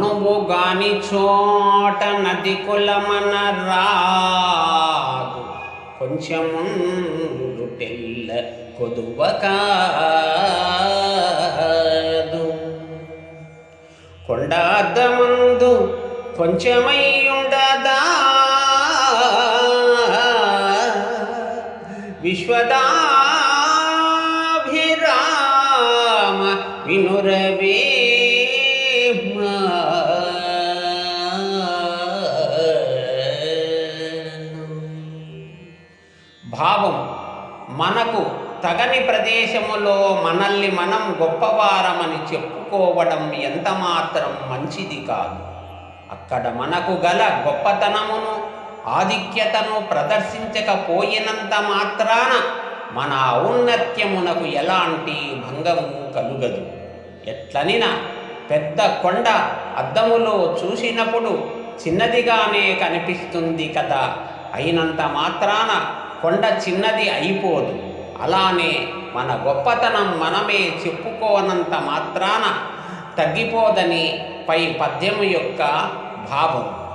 అనువు గాని చోట నది కులమన రాదు కొంచెముండు తెల్ల కొదువ కాదు. కొండార్ధమందు కొంచెమై ఉండదా విశ్వదాభిరామ వినురవే భావం మనకు తగని ప్రదేశములో మనల్ని మనం గొప్పవారమని చెప్పుకోవడం ఎంత మాత్రం మంచిది కాదు. అక్కడ మనకు గల గొప్పతనమును ఆధిక్యతను ప్రదర్శించకపోయినంత మాత్రాన మన ఔన్నత్యమునకు ఎలాంటి భంగము కలుగదు. ఎట్లనిన పెద్ద కొండ అద్దములో చూసినప్పుడు చిన్నదిగానే కనిపిస్తుంది కదా. అయినంత మాత్రాన కొండ చిన్నది అయిపోదు. అలానే మన గొప్పతనం మనమే చెప్పుకోనంత మాత్రాన తగ్గిపోదని పై పద్యము యొక్క భావం.